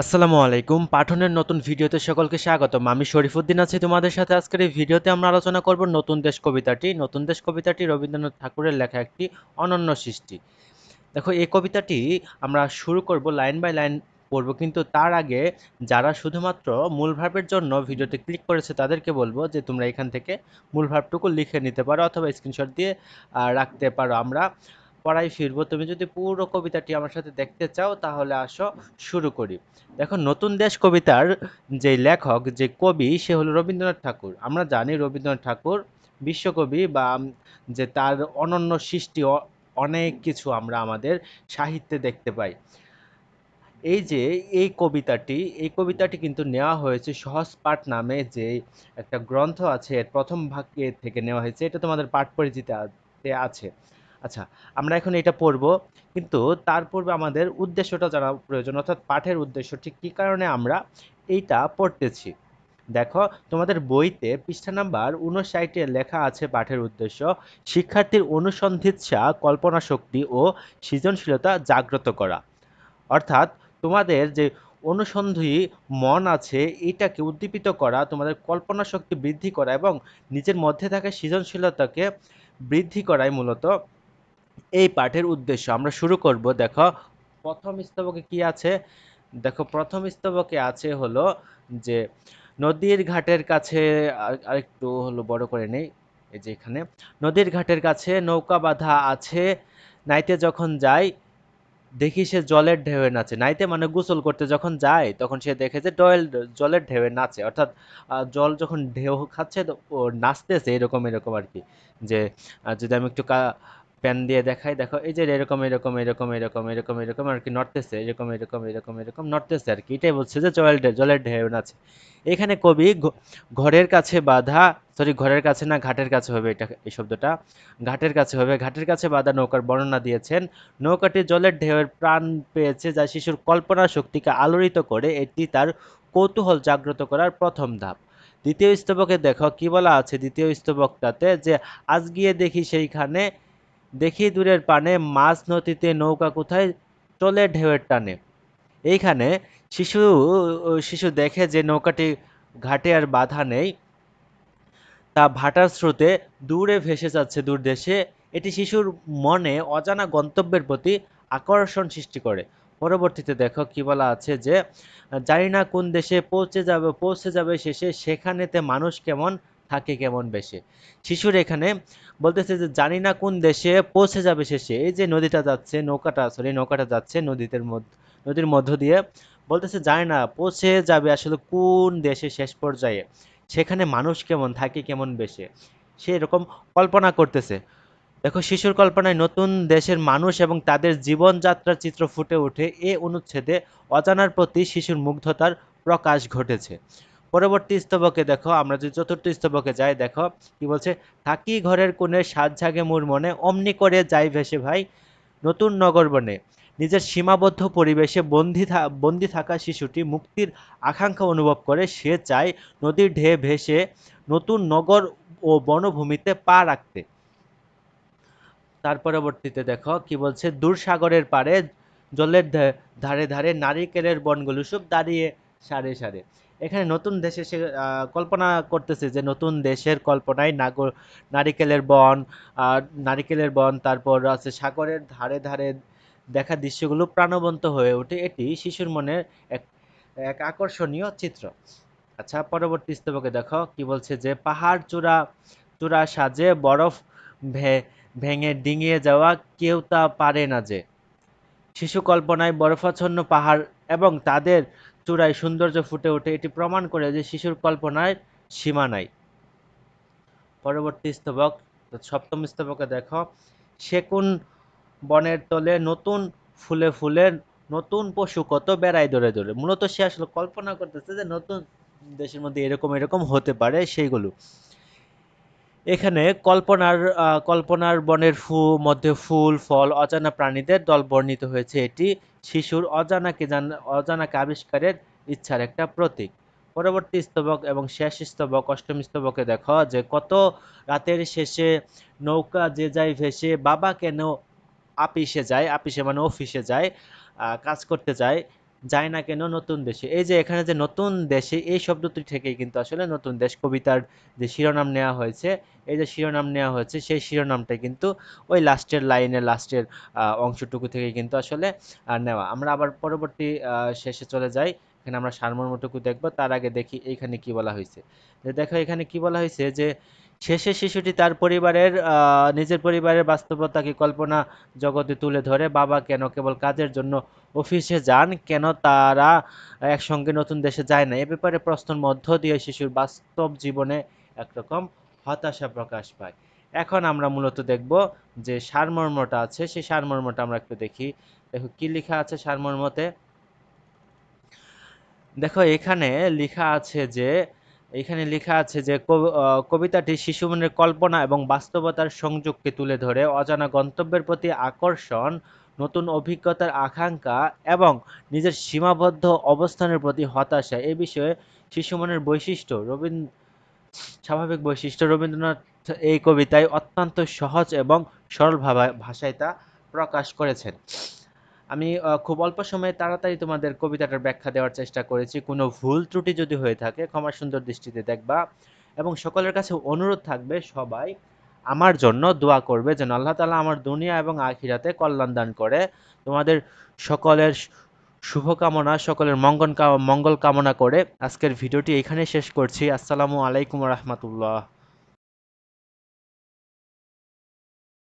আসসালামু আলাইকুম। পাঠনের নতুন ভিডিওতে সকলকে স্বাগতম। আমি শরীফুদ্দিন আছি। তোমাদের সাথে আজকের এই ভিডিওতে আমরা আলোচনা করব নতুন দেশ কবিতাটি। নতুন দেশ কবিতাটি রবীন্দ্রনাথ ঠাকুরের লেখা একটি অনন্য সৃষ্টি। দেখো, এই কবিতাটি আমরা শুরু করব, লাইন বাই লাইন পড়ব। কিন্তু তার আগে যারা শুধুমাত্র মূল ভার্বের জন্য ভিডিওতে ক্লিক করেছে, তাদেরকে বলব যে তোমরা এখান থেকে মূল ভার্বটুকু লিখে নিতে পারো অথবা স্ক্রিনশট দিয়ে রাখতে পারো। আমরা পড়াই ফিরবো। তুমি যদি পুরো কবিতাটি আমার সাথে দেখতে চাও, তাহলে আসো, শুরু করি। দেখো, নতুন দেশ কবিতার যে লেখক, যে কবি, সে হলো রবীন্দ্রনাথ ঠাকুর। আমরা জানি রবীন্দ্রনাথ ঠাকুর বিশ্বকবি বা যে তার অনন্য সৃষ্টি অনেক কিছু আমরা আমাদের সাহিত্যে দেখতে পাই। এই যে, এই কবিতাটি এই কবিতাটি কিন্তু নেওয়া হয়েছে সহজ পাঠ নামে যে একটা গ্রন্থ আছে, এর প্রথম ভাগে থেকে নেওয়া হয়েছে। এটা তোমাদের পাঠ পরিচিতিতে আছে। আচ্ছা আমরা এখন এটা পড়ব। কিন্তু তার পূর্বে আমাদের উদ্দেশ্যটা জানা প্রয়োজন, অর্থাৎ পাঠের উদ্দেশ্য ঠিক কী কারণে আমরা এইটা পড়তেছি। দেখো, তোমাদের বইতে পৃষ্ঠা নাম্বার উনষাটে লেখা আছে পাঠের উদ্দেশ্য, শিক্ষার্থীর অনুসন্ধিৎসা, কল্পনা শক্তি ও সৃজনশীলতা জাগ্রত করা। অর্থাৎ তোমাদের যে অনুসন্ধি মন আছে, এটাকে উদ্দীপিত করা, তোমাদের কল্পনা শক্তি বৃদ্ধি করা এবং নিজের মধ্যে থাকা সৃজনশীলতাকে বৃদ্ধি করাই মূলত এই পাঠের উদ্দেশ্য। আমরা শুরু করব, দেখো। প্রথম স্তবকে কি আছে? দেখো, প্রথম স্তবকে আছে হলো যে, নদীর ঘাটের কাছে আরেকটু হলো বড় করে নেই, এই যে এখানে। নদীর ঘাটের কাছে নৌকা বাঁধা আছে, নাইতে যখন যায়, দেখি সে জলের ঢেউয়ে নাচে। নাইতে মানে গোসল করতে যখন যায়, তখন সে দেখে যে ডয়েল, জলের ঢেউয়ে নাচে। অর্থাৎ জল যখন ঢেউ খাচ্ছে, ও নাচতেছে এরকম এরকম আর কি। যে যদি আমি একটু প্যান দিয়ে দেখাই, দেখো, এই যে এরকম এরকম এরকম এরকম এরকম এরকম আর কি নড়তেছে, এরকম এরকম এরকম এরকম নড়তেছে আর কি। এটাই বলছে যে জলের জলের ঢেউ নাচে। এখানে কবি ঘরের কাছে বাঁধা সরি ঘরের কাছে না, ঘাটের কাছে হবে এটা, এই শব্দটা। ঘাটের কাছে হবে, ঘাটের কাছে বাঁধা নৌকার বর্ণনা দিয়েছেন। নৌকাটি জলের ঢেউয়ের প্রাণ পেয়েছে যা শিশুর কল্পনা শক্তিকে আলোড়িত করে, এটি তার কৌতূহল জাগ্রত করার প্রথম ধাপ। দ্বিতীয় স্তবকে দেখো, কি বলা আছে দ্বিতীয় স্তবকটাতে? যে, আজ গিয়ে দেখি সেইখানে দেখি দূরের পানে মাছ নদীতে নৌকা কোথায় চলে ঢেউয়ের টানে। এইখানে শিশু শিশু দেখে যে নৌকাটি ঘাটে আর বাধা নেই, তা ভাটার স্রোতে দূরে ভেসে যাচ্ছে দূর দেশে। এটি শিশুর মনে অজানা গন্তব্যের প্রতি আকর্ষণ সৃষ্টি করে। পরবর্তীতে দেখো কি বলা আছে যে, জানি না কোন দেশে পৌঁছে যাবে পৌঁছে যাবে শেষে সেখানেতে মানুষ কেমন থাকে কেমন বেশে। শিশুর এখানে বলতেছে যে, জানি না কোন দেশে পৌঁছে যাবে শেষে। এই যে নদীটা যাচ্ছে, নৌকাটা সরি নৌকাটা যাচ্ছে নদীতে নদীর মধ্য দিয়ে। বলতেছে, জানি না পৌঁছে যাবে আসলে কোন দেশে শেষ পর্যায়ে? সেখানে মানুষ কেমন, থাকে কেমন বেশে? সে এরকম কল্পনা করতেছে। দেখো, শিশুর কল্পনায় নতুন দেশের মানুষ এবং তাদের জীবনযাত্রার চিত্র ফুটে ওঠে। এ অনুচ্ছেদে অজানার প্রতি শিশুর মুগ্ধতার প্রকাশ ঘটেছে। পরবর্তী স্তবকে দেখো, আমরা যদি চতুর্থ স্তবকে যাই, দেখো, কি বলছে? থাকি ঘরের কোণে, সাত জাগে মোর মনে, অমনি করে যাই ভেসে ভাই, নতুন নগর বনে। নিজের সীমাবদ্ধ পরিবেশে বন্দি বন্দি থাকা শিশুটি মুক্তির আকাঙ্ক্ষা অনুভব করে, সে চায় নদীর ঢেউ ভেসে নতুন নগর ও বনভূমিতে পা রাখতে। তার পরবর্তীতে দেখো, কি বলছে? দূর সাগরের পাড়ে জলের ধারে ধারে নারিকেলের বনগুলো সব দাঁড়িয়ে সারে সারে এখানে নতুন দেশে সে কল্পনা করতেছে যে নতুন দেশের কল্পনায় নাগর নারিকেলের বন নারিকেলের বন, তারপর আছে সাগরের ধারে ধারে দেখা দৃশ্যগুলো প্রাণবন্ত হয়ে ওঠে। এটি শিশুর মনের এক এক আকর্ষণীয় চিত্র। আচ্ছা পরবর্তী স্তবকে দেখো। কি বলছে যে, পাহাড় চূড়া চূড়া সাজে, বরফ ভেঙে ডিঙিয়ে যাওয়া কেউ তা পারে না যে। শিশু কল্পনায় বরফাচ্ছন্ন পাহাড় এবং তাদের চূড়ায় সৌন্দর্য ফুটে ওঠে, এটি প্রমাণ করে যে শিশুর কল্পনায় সীমা নাই। পরবর্তী স্তবক সপ্তম স্তবকে দেখো। সেকুন বনের তলে নতুন ফুলে ফুলে নতুন পশু কত বেড়ায় দৌড়ে দৌড়ে মূলত সে আসলে কল্পনা করতেছে যে নতুন দেশের মধ্যে এরকম এরকম হতে পারে সেইগুলো। এখানে কল্পনার কল্পনার বনের ফু, মধ্যে ফুল, ফল, অজানা প্রাণীদের দল বর্ণিত হয়েছে। এটি শিশুর অজানাকে জান, অজানাকে আবিষ্কারের ইচ্ছার একটা প্রতীক। পরবর্তী স্তবক এবং শেষ স্তবক, অষ্টম স্তবকে দেখো যে কত রাতের শেষে নৌকা যে যায় ভেসে, বাবা কেন আপিসে যায়? আপিসে মানে অফিসে যায় কাজ করতে যায়। যায় না কেন নতুন দেশে? এই যে এখানে যে নতুন দেশে এই শব্দটি থেকেই কিন্তু আসলে নতুন দেশ কবিতার যে শিরোনাম নেওয়া হয়েছে, এই যে শিরোনাম নেওয়া হয়েছে, সেই শিরোনামটা কিন্তু ওই লাস্টের লাইনের লাস্টের অংশটুকু থেকে কিন্তু আসলে নেওয়া। আমরা আবার পরবর্তী শেষে চলে যাই। এখানে আমরা সারমর্মটুকু দেখব। তার আগে দেখি এইখানে কি বলা হয়েছে। দেখো এখানে কি বলা হয়েছে যে শেষে শিশুটি তার পরিবারের নিজের পরিবারের বাস্তবতাকে কল্পনা জগতে তুলে ধরে, বাবা কেন কেবল কাজের জন্য অফিসে যান? কেন তারা একসঙ্গে নতুন দেশে যায় না? এ ব্যাপারে প্রশ্নের মধ্য দিয়ে শিশুর বাস্তব জীবনে একরকম হতাশা প্রকাশ পায়। এখন আমরা মূলত দেখব যে সারমর্মটা আছে, সেই সারমর্মটা আমরা একটু দেখি। দেখো, কি লেখা আছে সারমর্মতে? দেখো, এখানে লেখা আছে যে এখানে লেখা আছে যে কব- কবিতাটি শিশু মনের কল্পনা এবং বাস্তবতার সংযোগকে তুলে ধরে, অজানা গন্তব্যের প্রতি আকর্ষণ, নতুন অভিজ্ঞতার আকাঙ্ক্ষা এবং নিজের সীমাবদ্ধ অবস্থানের প্রতি হতাশা। এ বিষয়ে শিশু মনের বৈশিষ্ট্য রবীন্দ্র স্বাভাবিক বৈশিষ্ট্য, রবীন্দ্রনাথ এই কবিতায় অত্যন্ত সহজ এবং সরল ভাষায় তা প্রকাশ করেছেন। আমি খুব অল্প সময়ে তাড়াতাড়ি তোমাদের কবিতাটার ব্যাখ্যা দেওয়ার চেষ্টা করেছি। কোনো ভুল ত্রুটি যদি হয়ে থাকে, ক্ষমা সুন্দর দৃষ্টিতে দেখবা এবং সকলের কাছে অনুরোধ থাকবে, সবাই আমার জন্য দোয়া করবে যেন আল্লাহ তালা আমার দুনিয়া এবং আখিরাতে কল্যাণ দান করে। তোমাদের সকলের শুভকামনা, সকলের মঙ্গল মঙ্গল কামনা করে আজকের ভিডিওটি এখানে শেষ করছি। আসসালামু আলাইকুম রহমতুল্লাহ।